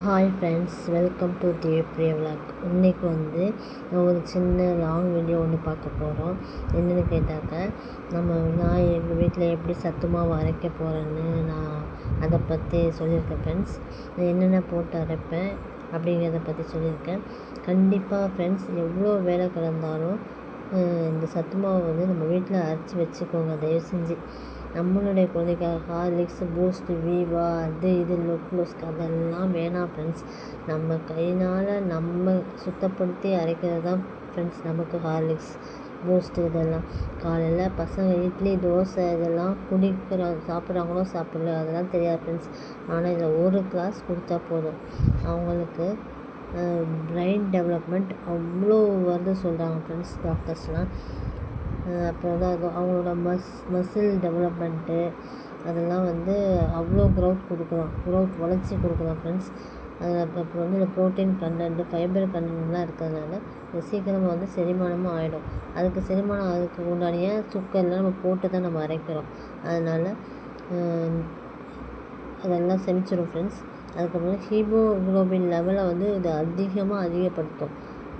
Hi friends welcome to Priya vlog இன்றைக்கி வந்து ஒரு சின்ன லாங் வீடியோ ஒன்று பார்க்க போகிறோம் என்னென்னு கேட்டாக்க நம்ம நான் எங்கள் வீட்டில் எப்படி சத்துமாவு அரைக்க போகிறேன்னு நான் அதை பற்றி சொல்லியிருக்கேன் ஃப்ரெண்ட்ஸ் நான் என்னென்ன போட்டு அரைப்பேன் அப்படிங்கிறத பற்றி சொல்லியிருக்கேன். கண்டிப்பாக ஃப்ரெண்ட்ஸ் எவ்வளோ வேலை கிடந்தாலும் இந்த சத்துமாவை வந்து நம்ம வீட்டில் அரைச்சி வச்சுக்கோங்க. தயவு செஞ்சு. நம்மளுடைய குழந்தைக்காக ஹார்லிக்ஸ் பூஸ்ட்டு வீவா அது இது லொக்லோஸ்க் அதெல்லாம் வேணாம் ஃப்ரெண்ட்ஸ் நம்ம கையினால் நம்ம சுத்தப்படுத்தி அரைக்கிறது தான் ஃப்ரெண்ட்ஸ் நமக்கு ஹார்லிக்ஸ் பூஸ்ட்டு இதெல்லாம். காலையில் பசங்க இட்லி தோசை இதெல்லாம் குடிக்கிற சாப்பிட்றாங்களோ சாப்பிடல அதெல்லாம் தெரியாது ஃப்ரெண்ட்ஸ் ஆனால் இதில் ஒரு கிளாஸ் கொடுத்தா போதும். அவங்களுக்கு பிரெயின் டெவலப்மெண்ட் அவ்வளோ வருது சொல்கிறாங்க ஃப்ரெண்ட்ஸ் டாக்டர்ஸ்லாம் அப்புறம் தான் அவங்களோட மஸ் மசில் டெவலப்மெண்ட்டு அதெல்லாம் வந்து அவ்வளோ க்ரௌத் கொடுக்கலாம். க்ரௌத் வளர்ச்சி கொடுக்கலாம் ஃப்ரெண்ட்ஸ் அதில் அப்புறம் வந்து இந்த ப்ரோட்டீன் கண்டென்ட்டு ஃபைபர் கண்டென்ட்லாம் இருக்கிறதுனால இது சீக்கிரமாக வந்து செரிமானமும் ஆகிடும் அதுக்கு செரிமானம் அதுக்கு உண்டானிய சுக்கர்லாம் நம்ம போட்டு தான் நம்ம அரைக்கிறோம். அதனால் அதெல்லாம் செமிச்சிடும் ஃப்ரெண்ட்ஸ் அதுக்கப்புறம் ஹீமோக்ளோபின் லெவலை வந்து இது அதிகமாக அதிகப்படுத்தும்.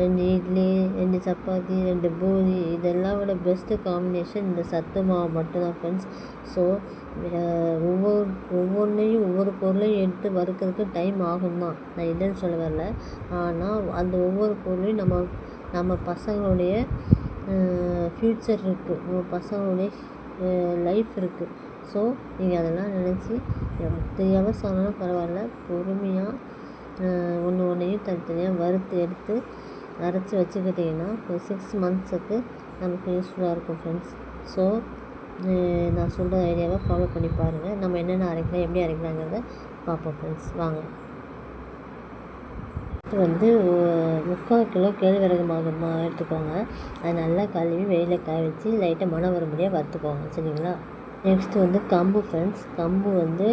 ரெண்டு இட்லி ரெண்டு சப்பாத்தி ரெண்டு பூரி. இதெல்லாம் விட பெஸ்ட்டு காம்பினேஷன் இந்த சத்து மாவு மட்டும்தான் ஃப்ரெண்ட்ஸ் ஸோ ஒவ்வொரு ஒவ்வொன்றையும் ஒவ்வொரு பொருளையும் எடுத்து வறுக்கிறதுக்கு டைம் ஆகும் தான் நான் இல்லைன்னு சொல்ல வரல. ஆனால் அந்த ஒவ்வொரு பொருளையும் நம்ம நம்ம பசங்களுடைய ஃப்யூச்சர் இருக்குது நம்ம பசங்களுடைய லைஃப் இருக்குது ஸோ நீங்கள் அதெல்லாம் நினச்சி த்ரீ ஹவர்ஸ் ஆனாலும் பரவாயில்ல பொறுமையாக ஒன்று ஒன்றையும் தனித்தனியாக வறுத்து எடுத்து அரைச்சி வச்சுக்கிட்டிங்கன்னா ஒரு சிக்ஸ் மந்த்ஸுக்கு நமக்கு யூஸ்ஃபுல்லாக இருக்கும் ஃப்ரெண்ட்ஸ் ஸோ நான் சொல்கிற ஐடியாவை ஃபாலோ பண்ணி பாருங்கள் நம்ம என்னென்ன அரைக்கலாம் எப்படி அரைக்கலாங்கிறத பார்ப்போம் ஃப்ரெண்ட்ஸ் வாங்க. வந்து முக்கால் கிலோ கேழ்வரகு மாவு எடுத்துக்கோங்க. அது நல்லா கழுவி வெயிலில் காய வச்சு லைட்டாக மனம் வரும்படியாக வறுத்துக்கோங்க. சரிங்களா? நெக்ஸ்ட்டு வந்து கம்பு ஃப்ரெண்ட்ஸ் கம்பு வந்து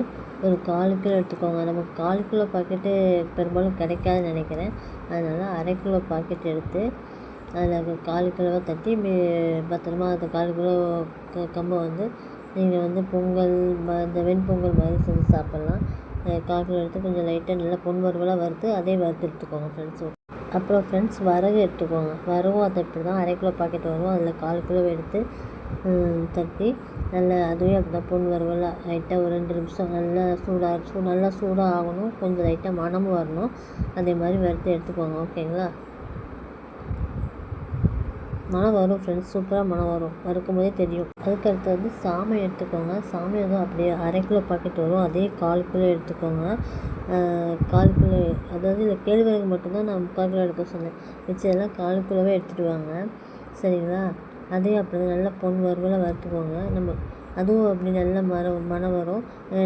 ஒரு கால் கிலோ எடுத்துக்கோங்க. நமக்கு கால் கிலோ பாக்கெட்டு பெரும்பாலும் கிடைக்காதுன்னு நினைக்கிறேன். அதனால் அரை கிலோ பாக்கெட் எடுத்து அதில் கால் கிலோவாக தட்டி மீ பத்திரமா அந்த கால் கிலோ க கம்பை வந்து நீங்கள் வந்து பொங்கல் ம இந்த வெண்பொங்கல் மாதிரி செஞ்சு சாப்பிட்லாம். கால் கிலோ எடுத்து கொஞ்சம் லைட்டாக நல்லா பொன் வறுவலாக வறுத்து அதே வறுத்து எடுத்துக்கோங்க ஃப்ரெண்ட்ஸ் அப்புறம் ஃப்ரெண்ட்ஸ் வரகு எடுத்துக்கோங்க. வரகும் அதை இப்படி தான் அரை கிலோ பாக்கெட் வரும் அதில் கால் கிலோ எடுத்து தட்டி நல்லா அதுவே அப்படி பொன் வறுவல் லைட்டாக ஒரு ரெண்டு நிமிஷம் நல்லா சூடாக சூ நல்லா சூடாக ஆகணும் கொஞ்சம் லைட்டாக மணமும் வரணும். அதே மாதிரி வறுத்து எடுத்துக்கோங்க ஓகேங்களா? மனம் வரும் ஃப்ரெண்ட்ஸ் சூப்பராக மனம் வரும். வறுக்கும் போதே தெரியும். அதுக்கடுத்து வந்து சாமை எடுத்துக்கோங்க. சாமை வந்து அப்படியே அரை கிலோ பாக்கெட் வரும். அதே கால் கிலோ எடுத்துக்கோங்க. கால் கிலோ அதாவது இந்த கேழ்வரகு மட்டும்தான் நான் முக்கால் கிலோ எடுக்க சொன்னேன். மிச்சம் கால் கிலோவே எடுத்துகிட்டு வாங்க. சரிங்களா? அதையும் அப்படி நல்லா பொன் வறுவலாக வறுத்துக்கோங்க. நம்ம அதுவும் அப்படி நல்லா மரம் மனம் வரும்.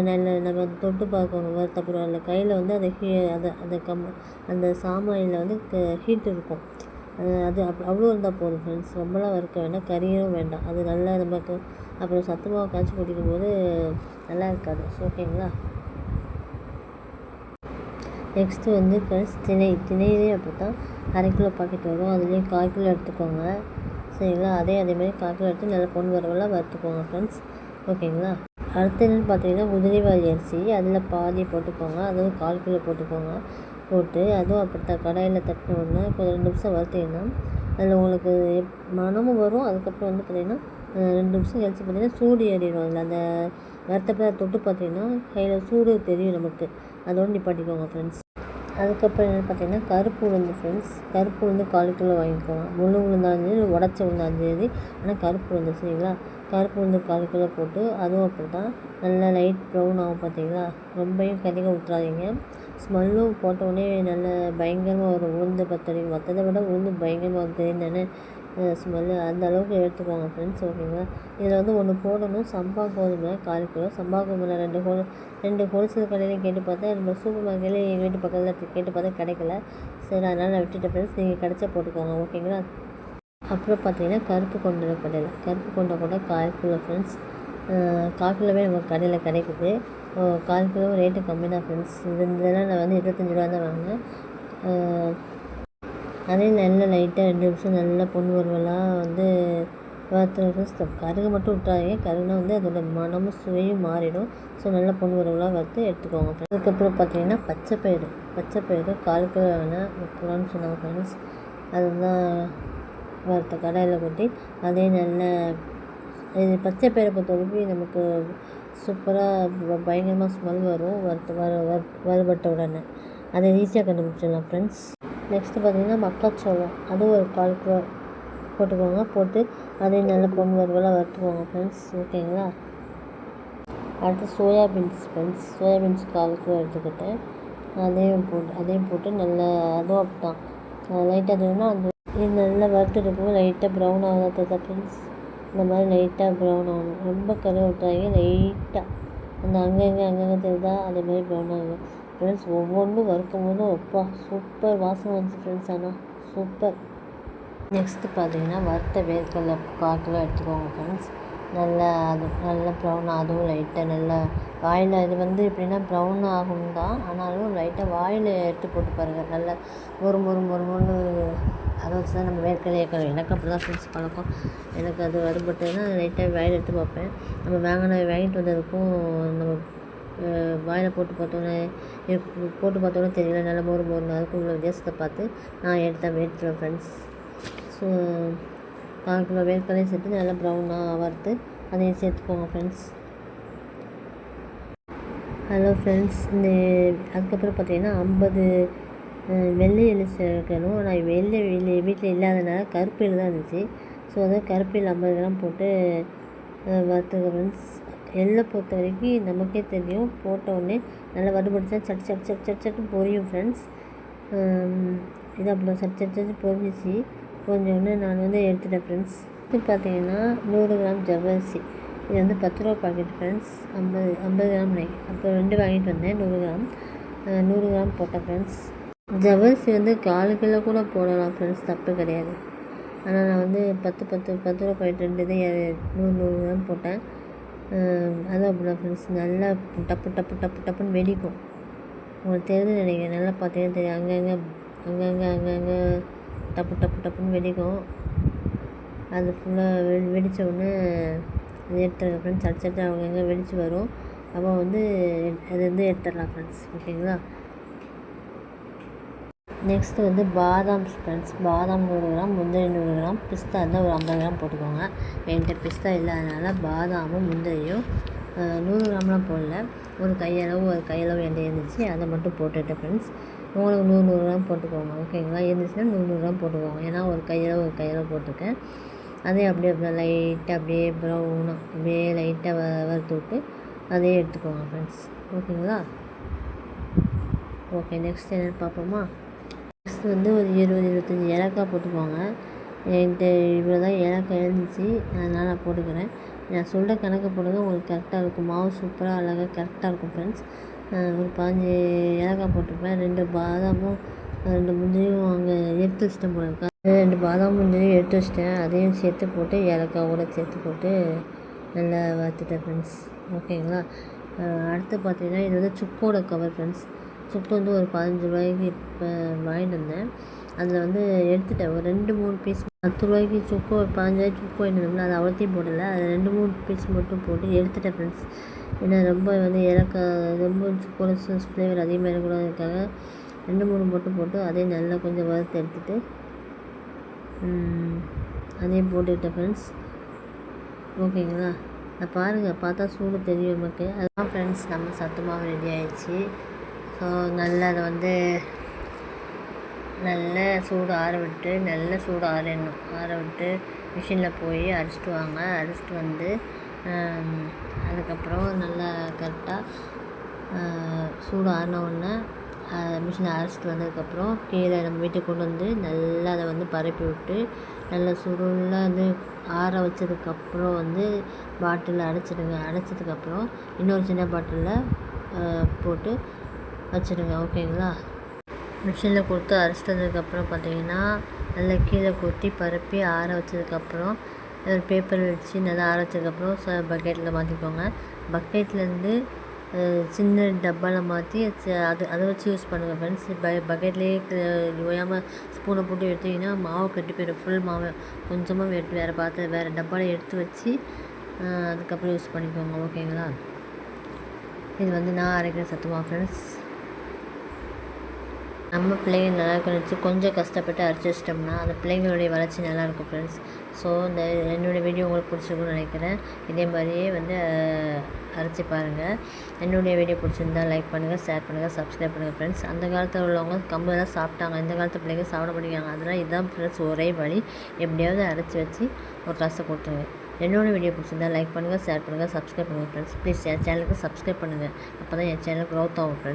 நல்ல நம்ம தொட்டு பார்க்கணும். வறுத்த அதில் கையில் வந்து அதை ஹீ அதை அதை கம் அந்த சாமானியில் வந்து ஹீட் இருக்கும். அது அப் அவ்வளோ இருந்தால் போதும் ஃப்ரெண்ட்ஸ் ரொம்பலாம் வறுக்க வேண்டாம். கறியும் வேண்டாம். அது நல்லா நமக்கு அப்புறம் சத்து மாவு காய்ச்சி குடிக்கும் போது நல்லா இருக்காது. ஓகேங்களா? நெக்ஸ்ட்டு வந்து ஃப்ரெண்ட்ஸ் திணை. திணையிலே அப்படி தான் அரை கிலோ பாக்கெட் வரும். அதுலேயும் கால் கிலோ எடுத்துக்கோங்க. சரிங்களா? அதே அதேமாதிரி காக்கில் எடுத்து நல்லா பொன் வரவெல்லாம் வறுத்துக்கோங்க ஃப்ரெண்ட்ஸ் ஓகேங்களா? அடுத்து என்னென்னு பார்த்தீங்கன்னா குதிரைவாளி அரிசி. அதில் பாதி போட்டுக்கோங்க. அதுவும் கால் கிலோ போட்டுக்கோங்க. போட்டு அதுவும் அப்படித்தான். கடாயில் தட்டின உடனே கொஞ்சம் ரெண்டு நிமிஷம் வறுத்தீங்கன்னா அதில் உங்களுக்கு மனமும் வரும். அதுக்கப்புறம் வந்து பார்த்திங்கன்னா ரெண்டு நிமிஷம் கழிச்சு பார்த்திங்கன்னா சூடு ஏறிடும் அதில் அந்த வறுத்தப்ப தொட்டு பார்த்தீங்கன்னா கையில் சூடு தெரியும் நமக்கு. அதோடு நிப்பாட்டிக்கோங்க ஃப்ரெண்ட்ஸ் அதுக்கப்புறம் என்னென்னு பார்த்தீங்கன்னா கருப்பு உளுந்து ஃப்ரெண்ட்ஸ் கருப்பு உளுந்து கால் கிலோ வாங்கிக்கோங்க. முழு உளுந்தாலும் சரி உடச்ச உளுந்தாலும் சரி ஆனால் கருப்பு உளுந்து சரிங்களா? கருப்பு உளுந்து கால் கிலோ போட்டு அதுவும் அப்படி தான் நல்லா லைட் ப்ரௌன் ஆகும் பார்த்தீங்களா? ரொம்பையும் கதிக ஊற்றாதீங்க ஸ்மெல்லும் போட்ட உடனே நல்ல பயங்கரமாக வரும். உளுந்து பத்தடி. மற்றதை விட உளுந்து பயங்கரமாக தெரியும் தானே ஸ்மெல்லு அந்த அளவுக்கு எடுத்துக்கோங்க ஃப்ரெண்ட்ஸ் ஓகேங்களா இதில் வந்து ஒன்று போடணும் சம்பா கோதுமை கால் கிலோ. சம்பா கோதுமை ரெண்டு ஹோல் ரெண்டு ஹோல்சேல் கடையிலையும் கேட்டு பார்த்தேன். நம்ம சூப்பர் மார்க்கெட்லேயும் எங்கள் வீட்டு பக்கத்தில் கேட்டு பார்த்தா கிடைக்கல. சரி அதனால் நான் விட்டுட்டேன் ஃப்ரெண்ட்ஸ் நீங்கள் கிடச்சா போட்டுக்கோங்க ஓகேங்களா அப்புறம் பார்த்தீங்கன்னா கருப்பு கொண்ட கடையில் கருப்பு கொண்ட கூட கால் கிலோ ஃப்ரெண்ட்ஸ் கால் கிலோவே நம்ம கடையில் கிடைக்குது. கால் கிலோ ரேட்டு கம்மி தான் ஃப்ரெண்ட்ஸ் இது இதெல்லாம் நான் வந்து இருபத்தஞ்சி ரூபா தான் வாங்கினேன் அதே நல்லா லைட்டாக ரெண்டு நிமிஷம் நல்லா பொன் வருவலாக வந்து வறுத்து கருகு மட்டும் விட்றாதீங்க கருகுனா வந்து அதோட மனமும் சுவையும் மாறிடும். ஸோ நல்லா பொன் வருவலாக வறுத்து எடுத்துக்கோங்க அதுக்கப்புறம் பார்த்தீங்கன்னா பச்சை பயிறு. பச்சை பயிறு கால் கிலோ வேணால் முப்பது சொன்னாங்க ஃப்ரெண்ட்ஸ் அதுதான் வறுத்த கடாயில் கொட்டி அதே நல்ல இது பச்சை பயிரை பொறுத்தவரைக்கும் நமக்கு சூப்பராக பயங்கரமாக ஸ்மெல் வரும். வறுத்து வறு வறு வறுபட்ட உடனே. அதை ஈஸியாக கண்டுபிடிச்சிடலாம் ஃப்ரெண்ட்ஸ் நெக்ஸ்ட்டு பார்த்தீங்கன்னா மக்காச்சோளம் அதுவும் ஒரு கால் கிலோ போட்டுக்கோங்க. போட்டு அதையும் நல்ல பொன் வறுவலாக வறுத்துக்கோங்க ஃப்ரெண்ட்ஸ் ஓகேங்களா? அடுத்து சோயாபீன்ஸ் ஃப்ரெண்ட்ஸ் சோயாபீன்ஸ் கால் கிலோ எடுத்துக்கிட்டேன். அதையும் போட்டு அதையும் போட்டு நல்லா அதுவும் அப்படிதான் லைட்டாக அதுனா அது இது நல்லா வறுத்துட்டு லைட்டாக ப்ரௌன் ஆகாத ஃப்ரெண்ட்ஸ் இந்த மாதிரி லைட்டாக ப்ரௌன் ஆகணும். ரொம்ப கரு விட்டாங்க லைட்டாக அந்த அங்கங்கே அங்கங்கே தெரியுதா? அதே மாதிரி ப்ரௌன் ஆகும். ஃப்ரெண்ட்ஸ் ஒவ்வொன்றும் வறுக்கும் போதும் அப்பா சூப்பர் வாசனை வந்துச்சு ஃப்ரெண்ட்ஸ் ஆனால் சூப்பர் நெக்ஸ்ட்டு பார்த்தீங்கன்னா வறுத்த வேர்க்கடலை காட்டில் எடுத்துக்கோங்க ஃப்ரெண்ட்ஸ் நல்லா அது நல்லா ப்ரௌன் அதுவும் லைட்டாக நல்லா வாயில் இது வந்து எப்படின்னா ப்ரௌன் ஆகும் தான். ஆனாலும் லைட்டாக வாயில் எடுத்து போட்டு பாருங்கள் நல்லா மொறு மொறு மொறு மொறுன்னு அதை வச்சு தான் நம்ம வேர்க்கடலையை ஏற்கனவே எனக்கு அப்படி தான் ஃப்ரெண்ட்ஸ் பழக்கம். எனக்கு அது வருபட்டதுன்னா லைட்டாக வாயில் எடுத்து பார்ப்பேன். நம்ம வாங்கின வாங்கிட்டு வந்ததுக்கும் நம்ம வாயில் போட்டு பார்த்தோன்னே போட்டு பார்த்தோன்னே தெரியல. நல்ல மொறு மொறுன்னு அதுக்கும் உள்ள வித்தியாசத்தை பார்த்து நான் எடுத்தேன் எடுத்துருவேன் ஃப்ரெண்ட்ஸ் ஸோ கால் கிலோ வேர்க்கடலையும் சேர்த்து நல்லா ப்ரௌனாக வறுத்து அதையும் சேர்த்துக்கோங்க ஃப்ரெண்ட்ஸ் ஹலோ ஃப்ரெண்ட்ஸ் இந்த அதுக்கப்புறம் பார்த்தீங்கன்னா ஐம்பது வெள்ளை எள்ளு சேர்க்கணும். நான் வெள்ளை எள்ளு வீட்டில் இல்லாதனால கருப்பு எள்ளு தான் இருந்துச்சு. ஸோ அதை கருப்பு எள்ளு ஐம்பது கிராம் போட்டு வறுத்துக்க ஃப்ரெண்ட்ஸ் எள்ளை பொறுத்த வரைக்கும் நமக்கே தெரியும். போட்ட உடனே நல்லா வறுபடிச்சா சட் சட் சட் சட் சட்டு பொரியும் ஃப்ரெண்ட்ஸ் இது அப்புறம் சட் சட் சட்டு பொரிஞ்சிச்சு. பொரிஞ்சோடனே நான் வந்து எடுத்துட்டேன் ஃப்ரெண்ட்ஸ் இது பார்த்தீங்கன்னா நூறு கிராம் ஜவ்வரிசி. இது வந்து பத்து ரூபா பாக்கெட் ஃப்ரெண்ட்ஸ் ஐம்பது ஐம்பது கிராம் நெய். அப்போ ரெண்டு வாங்கிட்டு வந்தேன் நூறு கிராம். நூறு கிராம் போட்டேன் ஃப்ரெண்ட்ஸ் ஜவ்வரிசி வந்து காலு கிலோ கூட போடலாம் ஃப்ரெண்ட்ஸ் தப்பு கிடையாது. ஆனால் நான் வந்து பத்து பத்து பத்து ரூபா பாக்கெட் ரெண்டு இது நூறு நூறு கிராம் போட்டேன். அதுவும் அப்படிதான் ஃப்ரெண்ட்ஸ் நல்லா டப்பு டப்பு டப்பு டப்புன்னு வெடிக்கும். உங்களுக்கு தெரிஞ்சு நினைக்கிறேன். நல்லா பார்த்தீங்கன்னா தெரியும். அங்கங்கே அங்கங்கே அங்கங்கே டப்பு டப்பு டப்புன்னு வெடிக்கும். அது ஃபுல்லாக வெ வெடித்த உடனே அது எடுத்துருங்க ஃப்ரெண்ட்ஸ் சட் அவங்க அங்கங்கே வெடித்து வரும். அப்போ வந்து அது வந்து எடுத்துடலாம் ஃப்ரெண்ட்ஸ் ஓகேங்களா நெக்ஸ்ட்டு வந்து பாதாம் ஃப்ரெண்ட்ஸ் பாதாம் நூறு கிராம் முந்திரி நூறு கிராம் பிஸ்தா இருந்தால் ஒரு ஐம்பது கிராம் போட்டுக்கோங்க. என்கிட்ட பிஸ்தா இல்லாதனால பாதாமும் முந்திரியும் நூறு கிராம்லாம் போடல. ஒரு கையளவு ஒரு கையளவு எண்ணெய் இருந்துச்சு. அதை மட்டும் போட்டுட்டேன் ஃப்ரெண்ட்ஸ் உங்களுக்கு நூறு நூறு கிராம் போட்டுக்கோங்க ஓகேங்களா இருந்துச்சுன்னா நூறு நூறு கிராம் போட்டுக்கோங்க. ஏன்னா ஒரு கையளவு ஒரு கையளவு போட்டிருக்கேன். அதே அப்படியே அப்படியே லைட்டாக அப்படியே ப்ரௌனாக அப்படியே லைட்டாக வ வறுத்து விட்டு அதையே எடுத்துக்கோங்க ஃப்ரெண்ட்ஸ் ஓகேங்களா ஓகே நெக்ஸ்ட் என்னென்னு பார்ப்போமா? நெக்ஸ்ட் வந்து ஒரு இருபது இருபத்தஞ்சி ஏலக்காய் போட்டுக்கோங்க. என்கிட்ட இவ்வளோ தான் ஏலக்காய் இருந்துச்சு. அதனால் நான் போட்டுக்கிறேன். நான் சொல்கிற கணக்கு போடுங்க. உங்களுக்கு கரெக்டாக இருக்கும். மாவு சூப்பராக அழகாக கரெக்டாக இருக்கும் ஃப்ரெண்ட்ஸ் ஒரு பாஞ்சு ஏலக்காய் போட்டிருப்பேன். ரெண்டு பாதாமும் ரெண்டு முந்திரியும் அங்கே எடுத்து வச்சிட்டேன் போல இருக்கேன் ரெண்டு பாதாம் முந்திரியும் எடுத்து வச்சிட்டேன். அதையும் சேர்த்து போட்டு ஏலக்காய் கூட சேர்த்து போட்டு நல்லா வறுத்துட்டேன் ஃப்ரெண்ட்ஸ் ஓகேங்களா அடுத்து பார்த்தீங்கன்னா இது வந்து சுக்கோட கவர் ஃப்ரெண்ட்ஸ் சுக்கு வந்து ஒரு பதினஞ்சு ரூபாய்க்கு இப்போ வாங்கிட்டு வந்தேன். அதில் வந்து எடுத்துட்டேன். ஒரு ரெண்டு மூணு பீஸ் பத்து ரூபாய்க்கு சுக்கோ ஒரு பதினஞ்சாயிரம் சுக்கோ வாங்கிட்டு அதை அவ்வளோத்தையும் போடலை. அது ரெண்டு மூணு பீஸ் மட்டும் போட்டு எடுத்துட்டேன் ஃப்ரெண்ட்ஸ் ஏன்னா ரொம்ப வந்து இறக்க ரொம்ப சுக்கோட ஃப்ளேவர் அதிகமாக இருக்கக்கூடாதுக்காக ரெண்டு மூணு மட்டும் போட்டு அதே நல்லா கொஞ்சம் வறுத்து எடுத்துகிட்டு அதையும் போட்டுக்கிட்டேன் ஃப்ரெண்ட்ஸ் ஓகேங்களா? பாருங்கள் பார்த்தா சூடு தெரியும் நமக்கு. அதுதான் ஃப்ரெண்ட்ஸ் நம்ம சத்து ரெடி ஆயிடுச்சு. ஸோ நல்லா அதை வந்து நல்ல சூடு ஆற விட்டு நல்ல சூடு ஆறணும். ஆற விட்டு மிஷினில் போய் அரைச்சிட்டு வாங்க. அரைச்சிட்டு வந்து அதுக்கப்புறம் நல்லா கரெக்டாக சூடு ஆறினவுடனே மிஷினை அரைச்சிட்டு வந்ததுக்கப்புறம் கீழே நம்ம வீட்டுக்கு கொண்டு வந்து நல்லா அதை வந்து பரப்பி விட்டு நல்லா சுருளாக வந்து ஆற வச்சதுக்கப்புறம் வந்து பாட்டிலில் அடைச்சிடுங்க. அடைச்சதுக்கப்புறம் இன்னொரு சின்ன பாட்டிலில் போட்டு வச்சுடுங்க ஓகேங்களா? மிஷினில் கொடுத்து அரைச்சதுக்கப்புறம் பார்த்தீங்கன்னா நல்லா கீழே கொட்டி பரப்பி ஆற வச்சதுக்கப்புறம் ஒரு பேப்பர் வச்சு நல்லா ஆற வச்சதுக்கப்புறம் ச பக்கெட்டில் மாற்றிக்கோங்க பக்கெட்லேருந்து சின்ன டப்பாவில் மாற்றி அது அதை வச்சு யூஸ் பண்ணுங்கள் ஃப்ரெண்ட்ஸ் ப பக்கெட்லேயே ஓயாமல் ஸ்பூனை போட்டு எடுத்தீங்கன்னா மாவு கட்டி போயிடும். ஃபுல் மாவு. கொஞ்சமாக எடுத்து வேறு பார்த்து வேறு டப்பாவில் எடுத்து வச்சு அதுக்கப்புறம் யூஸ் பண்ணிக்கோங்க ஓகேங்களா? இது வந்து நான் அரைக்கிற சத்துமா ஃப்ரெண்ட்ஸ் நம்ம பிள்ளைங்க நல்லா இருக்கணுச்சு கொஞ்சம் கஷ்டப்பட்டு அரைச்சி வச்சிட்டோம்னா அந்த பிள்ளைங்களுடைய வளர்ச்சி நல்லாயிருக்கும் ஃப்ரெண்ட்ஸ் ஸோ இந்த என்னுடைய வீடியோ உங்களுக்கு பிடிச்சிருக்குன்னு நினைக்கிறேன். இதே மாதிரியே வந்து அரைச்சி பாருங்கள் என்னுடைய வீடியோ பிடிச்சிருந்தா லைக் பண்ணுங்கள் ஷேர் பண்ணுங்கள் சப்ஸ்கிரைப் பண்ணுங்கள் ஃப்ரெண்ட்ஸ் அந்த காலத்தில் உள்ளவங்க கம்பு தான் சாப்பிட்டாங்க. இந்த காலத்து பிள்ளைங்க சாப்பிட மாட்டேங்காங்க அதனால் இதுதான் ஃப்ரெண்ட்ஸ் ஒரே வழி. எப்படியாவது அரைச்சி வச்சு ஒரு ரசம் கொடுத்துருங்க. என்னோட வீடியோ பிடிச்சிருந்தா லைக் பண்ணுங்கள் ஷேர் பண்ணுங்கள் சப்ஸ்கிரைப் பண்ணுங்கள் ஃப்ரெண்ட்ஸ் ப்ளீஸ் என் சேனலுக்கு சப்ஸ்கிரைப் பண்ணுங்கள் அப்போ தான் என் சேனல் க்ரோத் ஆகும் ஃப்ரெண்ட்ஸ்